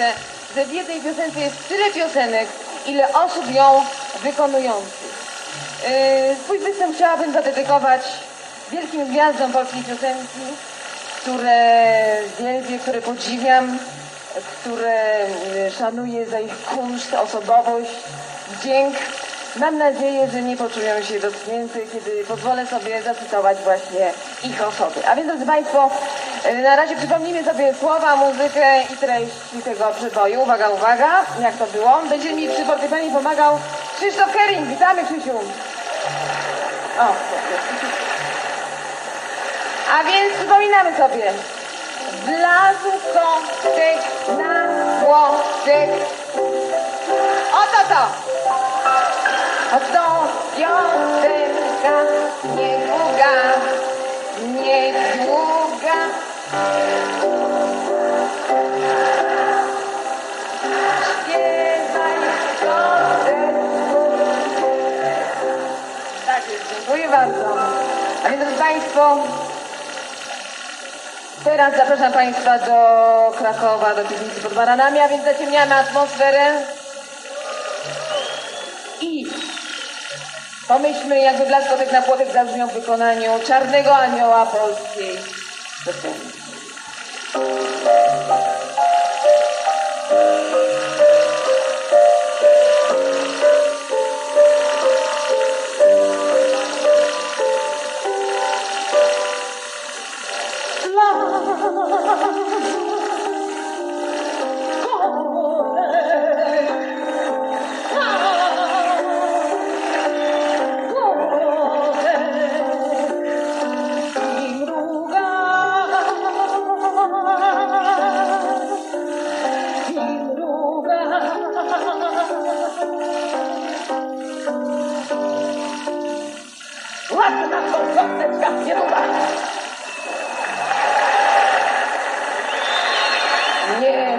niesamowite, że w jednej piosence jest tyle piosenek, ile osób ją wykonujących. Yy, Swój występ chciałabym zadedykować wielkim gwiazdom polskiej piosenki, które wielbię, które podziwiam, które y, szanuję za ich kunszt, osobowość, wdzięk. Mam nadzieję, że nie poczują się dotknięte, kiedy pozwolę sobie zacytować właśnie ich osoby. A więc, drodzy Państwo, na razie przypomnijmy sobie słowa, muzykę i treści tego przeboju. Uwaga, uwaga, jak to było? Będzie mi przy fortepianie pomagał Krzysztof Kering. Witamy, Krzysiu. O, a więc przypominamy sobie. Wlazł kotek na młotek. Państwo, teraz zapraszam Państwa do Krakowa, do piwnicy pod Baranami, a więc zaciemniamy atmosferę i pomyślmy, jakby blaskotek na płotek zabrzmiał w wykonaniu Czarnego Anioła polskiej piosenki. Ładna koteczka, nie długa. Nie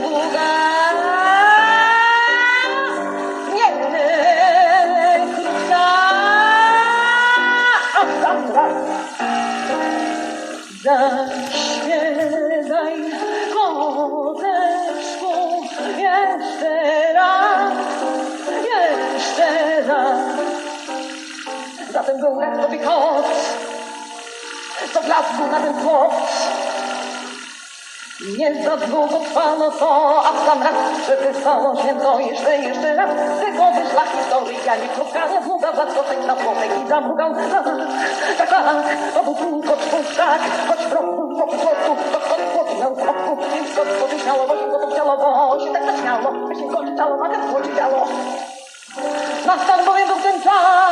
długa. Nie krótka. O, dobra. Zaśpiewaj Zatem był sobie kot, co blasku na ten płot. Nie za długo trwało to, a w sam raz przepisało się to jeszcze, jeszcze raz. Tylko wyszła historia, nie krótka, nie długa, za skotek na słotek i zamrugał. Tak, tak, to był tylko tak, choć w roku, po prostu, to kot płotu miał kopku. Więc kot płotu śmiało, bo się kotów chciało, bo się tak zaśmiało, by się koty chciało, a tak płocie działo. Nastał bowiem był ten czas,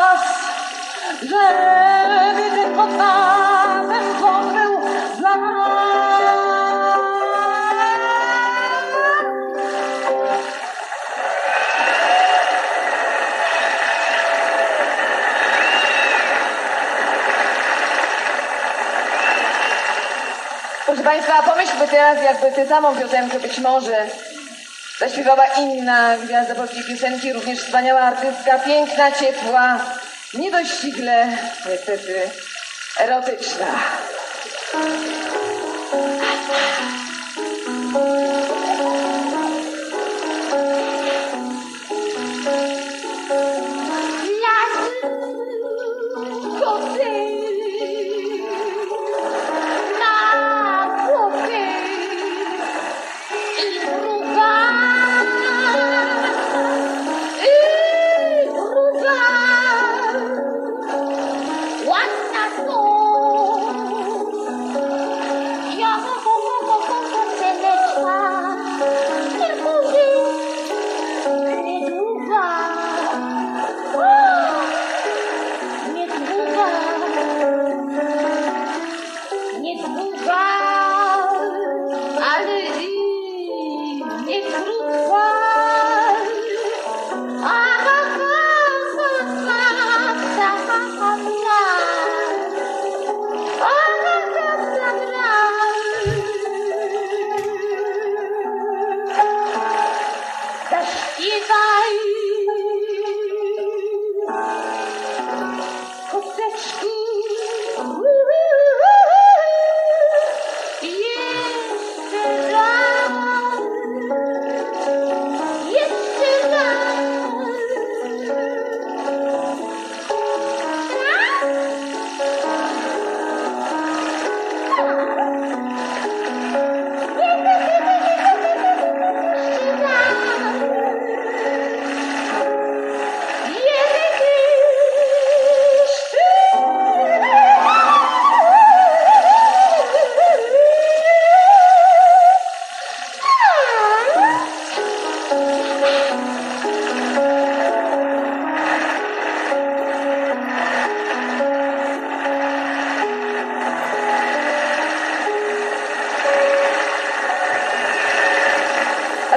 Proszę Państwa, pomyślmy teraz, jakby tę samą piosenkę być może zaśpiewała inna gwiazda polskiej piosenki, również wspaniała artystka, piękna, ciepła, niedościgle, niestety, erotyczna.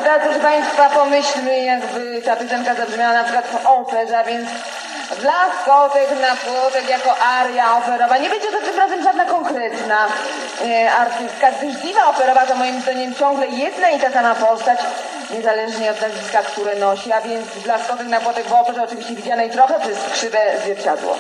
Teraz proszę Państwa pomyślmy, jakby ta piosenka zabrzmiała na przykład w operze, więc Blaskotek na płotek jako aria operowa. Nie będzie to tym razem żadna konkretna e, artystka, gdyż diwa operowa to moim zdaniem ciągle jedna i ta sama postać, niezależnie od nazwiska, które nosi, a więc Blaskotek na płotek w operze oczywiście widzianej trochę przez krzywe zwierciadło.